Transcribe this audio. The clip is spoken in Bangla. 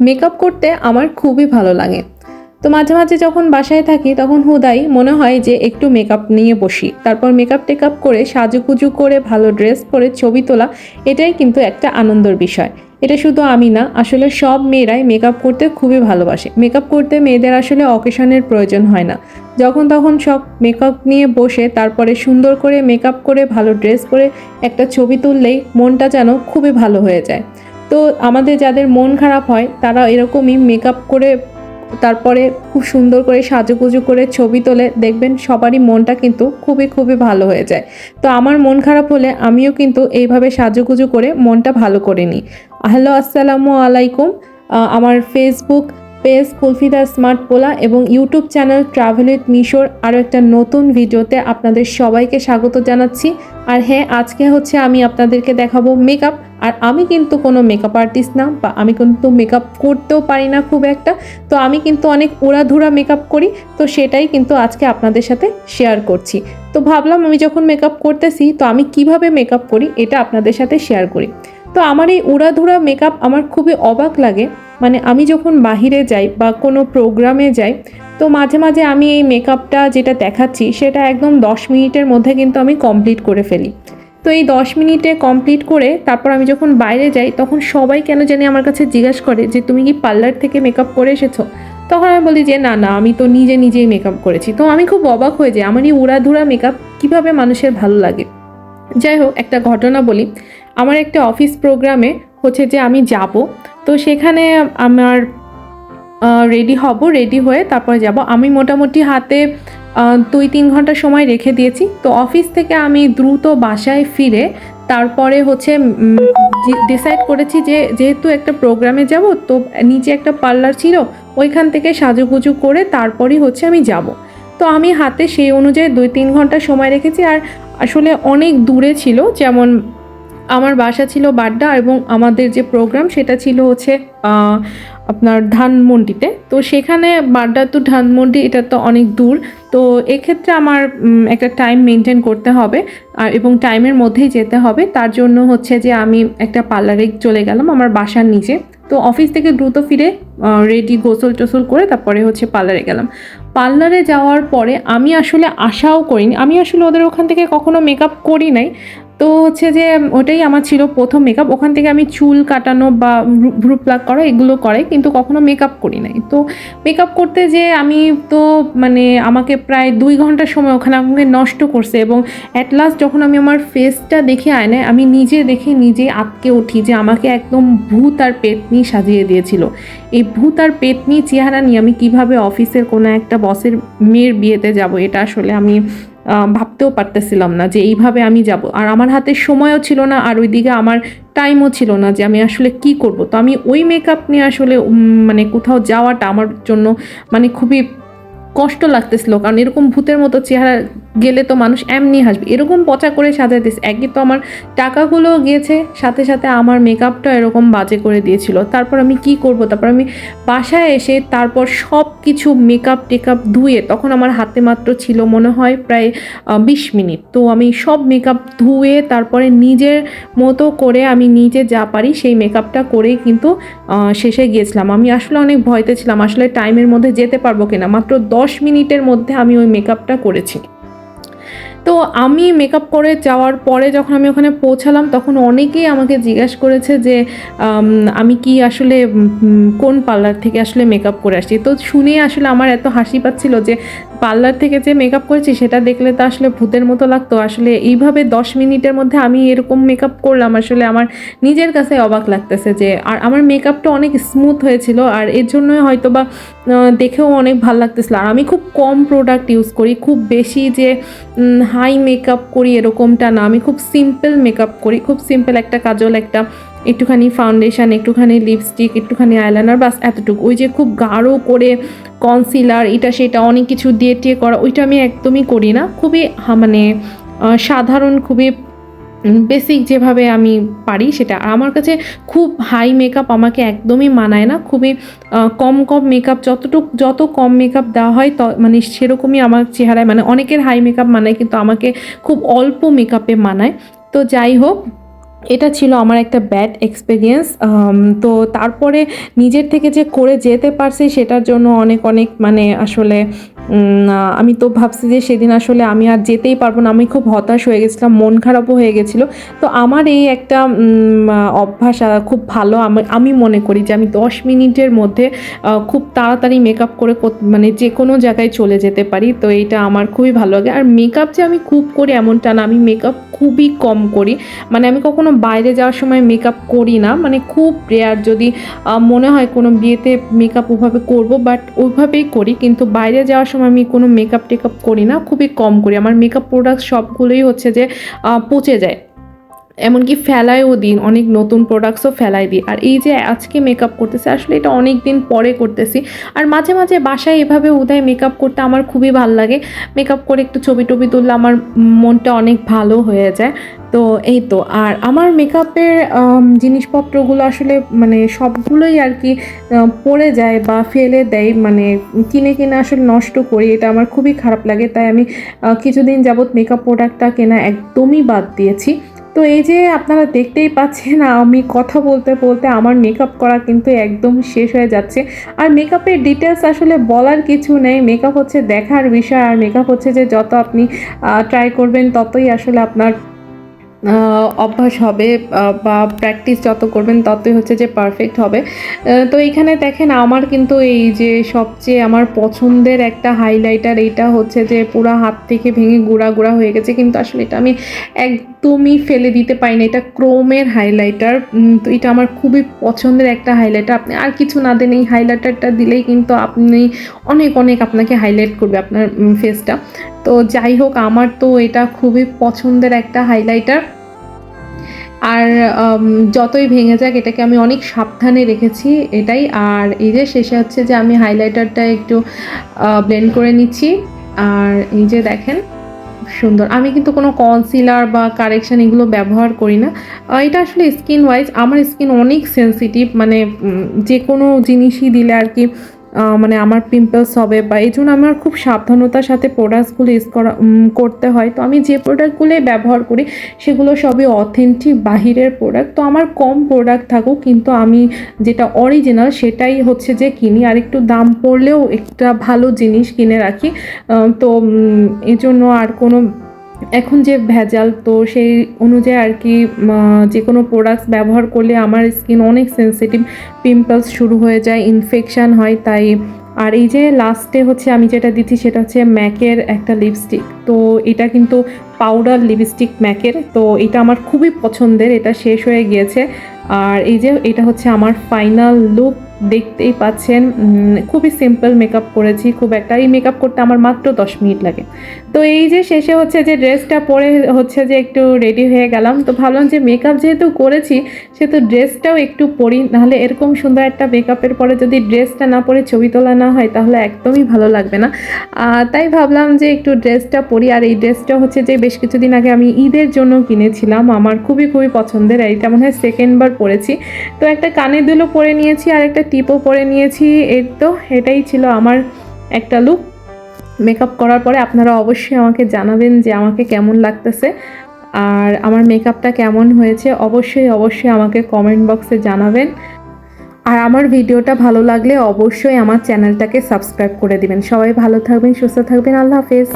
মেকআপ করতে আমার খুবই ভালো লাগে। তো মাঝে মাঝে যখন বাসায় থাকি, তখন হুদাই মনে হয় যে একটু মেকআপ নিয়ে বসি। তারপর মেকআপ টেকআপ করে সাজুকুজু করে ভালো ড্রেস পরে ছবি তোলা, এটাই কিন্তু একটা আনন্দের বিষয়। এটা শুধু আমি না, আসলে সব মেয়েরাই মেকআপ করতে খুবই ভালোবাসে। মেকআপ করতে মেয়েদের আসলে অকেশনের প্রয়োজন হয় না। যখন তখন সব মেকআপ নিয়ে বসে, তারপরে সুন্দর করে মেকআপ করে ভালো ড্রেস পরে একটা ছবি তুললেই মনটা যেন খুবই ভালো হয়ে যায়। তো আমাদের যাদের মন খারাপ হয়, তারা এরকমই মেকআপ করে, তারপরে খুব সুন্দর করে সাজুগুজু করে ছবি তোলে, দেখবেন সবারই মনটা কিন্তু খুবই খুবই ভালো হয়ে যায়। তো আমার মন খারাপ হলে আমিও কিন্তু এইভাবে সাজুগুজু করে মনটা ভালো করে নিই। হ্যালো, আসসালামু আলাইকুম। আমার ফেসবুক পেজ কুলফিদা স্মার্ট পোলা এবং ইউটিউব চ্যানেল ট্রাভেল উইথ মিশোর আরও একটা নতুন ভিডিওতে আপনাদের সবাইকে স্বাগত জানাচ্ছি। আর হ্যাঁ আজকে হচ্ছে আমি আপনাদেরকে দেখাবো মেকআপ আর আমি কিন্তু কোনো মেকআপ আর্টিস্ট না বা আমি কিন্তু মেকআপ করতেও পারি না খুব একটা। তো আমি কিন্তু অনেক উড়াধুরা মেকআপ করি, তো সেটাই কিন্তু আজকে আপনাদের সাথে শেয়ার করছি। তো ভাবলাম আমি যখন মেকআপ করতেছি, তো আমি কীভাবে মেকআপ করি এটা আপনাদের সাথে শেয়ার করি। তো আমার এই উড়াধুরা মেকআপ আমার খুবই অবাক লাগে। মানে আমি যখন বাহিরে যাই বা কোনো প্রোগ্রামে যাই, তো মাঝে মাঝে আমি এই মেকআপটা যেটা দেখাচ্ছি, সেটা একদম দশ মিনিটের মধ্যে কিন্তু আমি কমপ্লিট করে ফেলি। তো এই দশ মিনিটে কমপ্লিট করে তারপর আমি যখন বাইরে যাই, তখন সবাই কেন জানি আমার কাছে জিজ্ঞাসা করে যে, তুমি কি পার্লার থেকে মেকআপ করে এসেছ? তখন আমি বলি যে, না না, আমি তো নিজে নিজেই মেকআপ করেছি। তো আমি খুব অবাক হয়ে যাই, আমার এই উড়াধুরা মেকআপ কীভাবে মানুষের ভালো লাগে? যাই হোক, একটা ঘটনা বলি। আমার একটা অফিস প্রোগ্রামে হচ্ছে যে, আমি যাব, তো সেখানে আমার রেডি হব রেডি হয়ে তারপরে যাব। আমি মোটামুটি হাতে দুই তিন ঘণ্টা সময় রেখে দিয়েছি। তো অফিস থেকে আমি দ্রুত বাসায় ফিরে তারপরে হচ্ছে ডিসাইড করেছি যে, যেহেতু একটা প্রোগ্রামে যাব, তো নিচে একটা পার্লার ছিল, ওইখান থেকে সাজুগুজু করে তারপরই হচ্ছে আমি যাব। তো আমি হাতে সেই অনুযায়ী দুই তিন ঘণ্টা সময় রেখেছি, আর আসলে অনেক দূরে ছিল, যেমন আমার বাসা ছিল বাড্ডা এবং আমাদের যে প্রোগ্রাম সেটা ছিল হচ্ছে আপনার ধানমন্ডিতে। তো সেখানে বাড্ডা তো ধানমন্ডি, এটা তো অনেক দূর। তো এক্ষেত্রে আমার একটা টাইম মেনটেন করতে হবে। আর, এবং টাইমের মধ্যেই যেতে হবে। তার জন্য হচ্ছে যে আমি একটা পার্লারে চলে গেলাম আমার বাসার নিচে। তো অফিস থেকে দ্রুত ফিরে রেডি গোসল টোসল করে তারপরে হচ্ছে পার্লারে গেলাম। পার্লারে যাওয়ার পরে আমি আসলে আশাও করিনি। আমি আসলে ওদের ওখান থেকে কখনো মেকআপ করি নাই। তো হচ্ছে যে ওটাই আমার ছিল প্রথম মেকআপ ওখান থেকে আমি চুল কাটানো বা ভ্রু প্লাক করা এগুলো করে কিন্তু কখনো মেকআপ করি নাই। তো মেকআপ করতে যে আমি তো মানে আমাকে প্রায় দুই ঘণ্টা সময় ওখানে আমাকে নষ্ট করছে এবং অ্যাট লাস্ট যখন আমি আমার ফেসটা দেখে আয়নায় আমি নিজে দেখে নিজে আটকে উঠি যে আমাকে একদম ভূত আর পেতনি সাজিয়ে দিয়েছিল। এই ভূত আর পেতনি চেহারা নিয়ে আমি কীভাবে অফিসের কোনো একটা বসের মেয়ের বিয়েতে যাব, এটা আসলে আমি ভাবতেও পারতেছিলাম না যে এইভাবে আমি যাব। আর আমার হাতে সময়ও ছিল না, আর ওইদিকে আমার টাইমও ছিল না যে আমি আসলে কি করব। তো আমি ওই মেকআপ নিয়ে আসলে মানে কোথাও যাওয়াটা আমার জন্য মানে খুবই কষ্ট লাগতেছিল, কারণ এরকম ভূতের মতো চেহারা গেলে তো মানুষ এমনি হাসবে। এরকম পচা করে সাজাইতেছে। একই তো আমার টাকাগুলো গিয়েছে, সাথে সাথে আমার মেকআপটা এরকম বাজে করে দিয়েছিল। তারপর আমি কি করব? তারপর আমি বাসায় এসে তারপর সব কিছু মেকআপ টেকআপ ধুয়ে, তখন আমার হাতে মাত্র ছিল মনে হয় প্রায় বিশ মিনিট। তো আমি সব মেকআপ ধুয়ে, তারপরে নিজের মতো করে আমি নিজে যা পারি, সেই মেকআপটা করেই কিন্তু শেষে গিয়েছিলাম। আমি আসলে অনেক ভয়তে ছিলাম, আসলে টাইমের মধ্যে যেতে পারব কিনা। মাত্র দশ মিনিটের মধ্যে আমি ওই মেকআপটা করেছি। তো আমি মেকআপ করে যাওয়ার পরে যখন আমি ওখানে পৌঁছালাম, তখন অনেকেই আমাকে জিজ্ঞেস করেছে যে, আমি কি আসলে কোন পার্লার থেকে আসলে মেকআপ করে আসছি? তো শুনে আসলে আমার এত হাসি পাচ্ছিল যে পার্লার থেকে যে মেকআপ করেছি, সেটা দেখলে তো আসলে ভূতের মতো লাগতো। আসলে এইভাবে দশ মিনিটের মধ্যে আমি এরকম মেকআপ করলাম, আসলে আমার নিজের কাছে অবাক লাগতেছে যে, আর আমার মেকআপটা অনেক স্মুথ হয়েছিল, আর এর জন্যই হয়তো বা দেখেও অনেক ভালো লাগতেছিল। আর আমি খুব কম প্রোডাক্ট ইউজ করি, খুব বেশি যে হাই মেকআপ করি এরকমটা না। আমি খুব সিম্পল মেকআপ করি, খুব সিম্পল একটা কাজল, একটা একটুখানি ফাউন্ডেশন একটুখানি লিপস্টিক একটুখানি আইলাইনার বাস এতটুকু। ওই যে খুব গাঢ় করে কনসিলার এটা সেটা, অনেক কিছু দিয়ে টিয়ে করা, ওইটা আমি একদমই করি না। খুবই মানে সাধারণ, খুবই বেসিক যেভাবে আমি পারি সেটা। আর আমার কাছে খুব হাই মেকআপ আমাকে একদমই মানায় না। খুবই কম কম মেকআপ যতটুক, যত কম মেকআপ দেওয়া হয়, ত মানে সেরকমই আমার চেহারায় মানে অনেকের হাই মেকআপ মানায়, কিন্তু আমাকে খুব অল্প মেকআপে মানায়। তো যাই হোক এটা ছিল আমার একটা ব্যাড এক্সপিরিয়েন্স তো তারপরে নিজের থেকে যে করে যেতে পারছি সেটার জন্য অনেক অনেক মানে আসলে আমি তো ভাবছি যে সেদিন আসলে আমি আর যেতেই পারব না। আমি খুব হতাশ হয়ে গেছিলাম, মন খারাপও হয়ে গেছিল। তো আমার এই একটা অভ্যাস খুব ভালো আমি মনে করি যে আমি দশ মিনিটের মধ্যে খুব তাড়াতাড়ি মেকআপ করে মানে যে কোনো জায়গায় চলে যেতে পারি। তো এটা আমার খুবই ভালো লাগে। আর মেকআপ যে আমি খুব করি এমনটা না, আমি মেকআপ খুবই কম করি। মানে আমি কখনো বাইরে যাওয়ার সময় মেকআপ করি না। মানে খুব রেয়ার যদি মনে হয় কোনো বিয়েতে মেকআপ ওভাবে করব বাট ওইভাবেই করি। কিন্তু বাইরে যাওয়ার সময় আমি কোনো মেকআপ টেকআপ করি না, খুবই কম করি। আমার মেকআপ প্রোডাক্ট সবগুলোই হচ্ছে যে পচে যায়। এমনকি ফেলায়ও দিন অনেক নতুন প্রোডাক্টসও ফেলাই দিই। আর এই যে আজকে মেকআপ করতেছি, আসলে এটা অনেক দিন পরে করতেছি। আর মাঝে মাঝে বাসায় এভাবে উদয় মেকআপ করতে আমার খুবই ভালো লাগে। মেকআপ করে একটু ছবি টবি তুললে আমার মনটা অনেক ভালো হয়ে যায়। তো এই তো, আর আমার মেকআপের জিনিসপত্রগুলো আসলে মানে সবগুলোই আর কি পড়ে যায় বা ফেলে দেয় মানে কিনে কিনে আসলে নষ্ট করি, এটা আমার খুবই খারাপ লাগে। তাই আমি কিছুদিন যাবৎ মেকআপ প্রোডাক্টটা কেনা একদমই বাদ দিয়েছি। তো এই যে আপনারা দেখতেই পাচ্ছেন আমি কথা বলতে বলতে আমার মেকআপ করা কিন্তু একদম শেষ হয়ে যাচ্ছে। আর মেকআপের ডিটেলস আসলে বলার কিছু নেই মেকআপ হচ্ছে দেখার বিষয়, আর মেকআপ হচ্ছে যে যত আপনি ট্রাই করবেন ততই আসলে আপনার অভ্যাস হবে বা প্র্যাকটিস যত করবেন ততই হচ্ছে যে পারফেক্ট হবে। তো এখানে দেখেন আমার কিন্তু এই যে সবচেয়ে আমার পছন্দের একটা হাইলাইটার এটা হচ্ছে যে পুরো হাত থেকে ভেঙে গুঁড়া গুঁড়া হয়ে গেছে। কিন্তু আসলে এটা আমি একদমই ফেলে দিতে পারি না। এটা ক্রোমের হাইলাইটার তো এটা আমার খুবই পছন্দের একটা হাইলাইটার আপনি আর কিছু না দেন, এই হাইলাইটারটা দিলেই কিন্তু আপনি অনেক অনেক আপনাকে হাইলাইট করবে আপনার ফেসটা তো যাই হোক, আমার তো এটা খুবই পছন্দের একটা হাইলাইটার আর যতই ভেঙে যাক, এটাকে আমি অনেক সাবধানে রেখেছি এটাই। আর এই যে শেষে হচ্ছে যে আমি হাইলাইটারটা একটু ব্লেন্ড করে নিচ্ছি। আর এই যে দেখেন সুন্দর। আমি কিন্তু কোনো কনসিলার বা কারেকশান এগুলো ব্যবহার করি না। এটা আসলে স্কিন ওয়াইজ আমার স্কিন অনেক সেন্সিটিভ মানে যে কোনো জিনিসই দিলে আর কি মানে আমার পিম্পলস হবে বা এই জন্য আমার খুব সাবধানতার সাথে প্রোডাক্টসগুলো ইউজ করা করতে হয়। তো আমি যে প্রোডাক্টগুলোই ব্যবহার করি সেগুলো সবই অথেন্টিক বাহিরের প্রোডাক্ট তো আমার কম প্রোডাক্ট থাকুক কিন্তু আমি যেটা অরিজিনাল সেটাই হচ্ছে যে কিনি। আর একটু দাম পড়লেও একটা ভালো জিনিস কিনে রাখি। তো উম, এই জন্য আর কোনো এখন যে ভেজাল, তো সেই অনুযায়ী আর কি যে কোনো প্রোডাক্টস ব্যবহার করলে আমার স্কিন অনেক সেনসিটিভ পিম্পলস শুরু হয়ে যায় ইনফেকশান হয়। তাই আর এই যে লাস্টে হচ্ছে আমি যেটা দিচ্ছি সেটা হচ্ছে ম্যাকের একটা লিপস্টিক তো এটা কিন্তু পাউডার লিপস্টিক ম্যাকের তো এটা আমার খুবই পছন্দের, এটা শেষ হয়ে গিয়েছে। আর এই যে এটা হচ্ছে আমার ফাইনাল লুক দেখতেই পাচ্ছেন খুবই সিম্পল মেকআপ করেছি, খুব একটা, এই মেকআপ করতে আমার মাত্র দশ মিনিট লাগে। তো এই যে শেষে হচ্ছে যে ড্রেসটা পরে হচ্ছে যে একটু রেডি হয়ে গেলাম, তো ভাবলাম যে মেকআপ যেহেতু করেছি, সেহেতু ড্রেসটাও একটু পরি, নাহলে এরকম সুন্দর একটা মেকআপের পরে যদি ড্রেসটা না পরে ছবি তোলা না হয়, তাহলে একদমই ভালো লাগবে না। তাই ভাবলাম যে একটু ড্রেসটা পরি, আর এই ড্রেসটা হচ্ছে যে বেশ কিছুদিন আগে আমি ঈদের জন্য কিনেছিলাম, আমার খুবই খুবই পছন্দের এটা মনে হয় সেকেন্ডবার পরেছি। তো একটা কানের দুলও পরে নিয়েছি, আর একটা টিপও পরে নিয়েছি। এর তো এটাই ছিল আমার একটা লুক মেকআপ করার পরে আপনারা অবশ্যই আমাকে জানাবেন যে আমাকে কেমন লাগতেছে। আর আমার মেকআপটা কেমন হয়েছে অবশ্যই অবশ্যই আমাকে কমেন্ট বক্সে জানাবেন। আর আমার ভিডিওটা ভালো লাগলে অবশ্যই আমার চ্যানেলটাকে সাবস্ক্রাইব করে দিবেন। সবাই ভালো থাকবেন, সুস্থ থাকবেন। আল্লাহ হাফেজ।